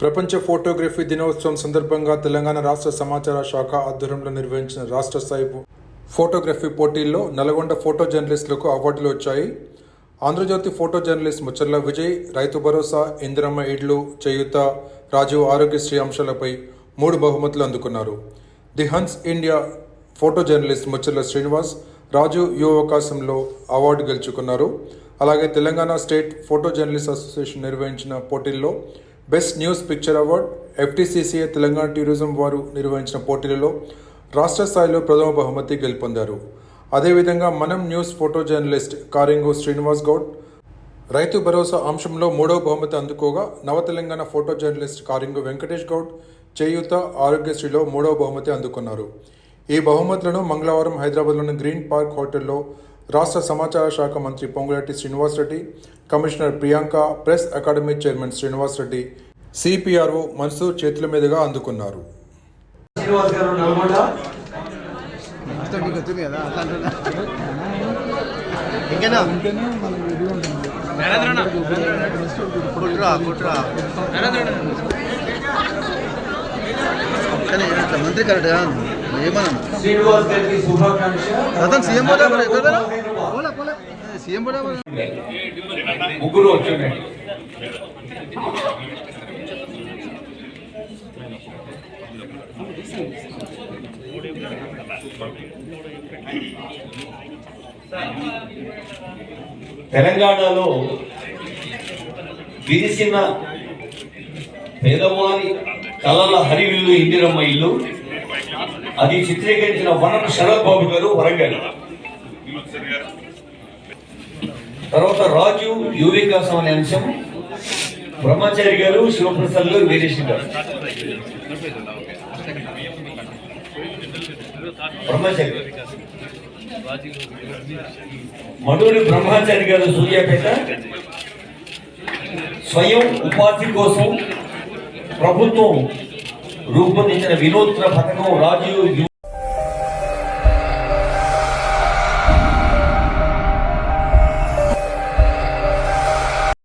ప్రపంచ ఫోటోగ్రఫీ దినోత్సవం సందర్భంగా తెలంగాణ రాష్ట్ర సమాచార శాఖ ఆధ్వర్యంలో నిర్వహించిన రాష్ట్ర స్థాయి ఫోటోగ్రఫీ పోటీల్లో నల్గొండ ఫోటో జర్నలిస్టులకు అవార్డులు వచ్చాయి. ఆంధ్రజ్యోతి ఫోటో జర్నలిస్ట్ ముచ్చర్ల విజయ్ రైతు భరోసా ఇందిరమ్మ ఇడ్లు చేయుత రాజీవ్ ఆరోగ్యశ్రీ అంశాలపై మూడు బహుమతులు అందుకున్నారు. The Hans India photo journalist Mucharla Srinivas Raju యువ అవకాశంలో అవార్డు గెలుచుకున్నారు. అలాగే Telangana state photo journalist association నిర్వహించిన పోటీల్లో best news picture award FTCCA Telangana tourism వారు నిర్వహించిన పోటీలలో రాష్ట్ర స్థాయిలో ప్రథమ బహుమతి గెలుపొందారు. అదేవిధంగా మనం news photo journalist Karingu Srinivas Goud Rythu Bharosa అంశంలో మూడవ బహుమతి అందుకోగా నవ తెలంగాణ ఫోటో జర్నలిస్ట్ కారింగు వెంకటేష్ గౌడ్ చేయూత ఆరోగ్యశ్రీలో మూడవ బహుమతి అందుకున్నారు. ఈ బహుమతులను మంగళవారం హైదరాబాద్లోని గ్రీన్ పార్క్ హోటల్లో రాష్ట్ర సమాచార శాఖ మంత్రి Ponguleti Srinivas Reddy commissioner Priyanka press academy chairman Srinivas Reddy CPRO Mansoor చేతుల మీదుగా అందుకున్నారు. మంత్రి కరెక్ట్ అతను సీఎం సీఎం ముగ్గురు వచ్చిండే తెలంగాణలో విరిసిన పేదవారి కళల హరివిల్లు ఇందిరమ్మ ఇల్లు అది చిత్రీకరించిన వనం శరత్ బాబు గారు వరంగల్. తర్వాత రాజు యువికాసం అనే అంశం. బ్రహ్మచారి గారు శివప్రసాద్ గారు వీరేష్ గారు. బ్రహ్మచారి బ్రహ్మచారి గారు సూర్యాపేట. స్వయం ఉపాధి కోసం ప్రభుత్వం రూపొందించిన వినూత్న పథకం రాజీవ్ యువ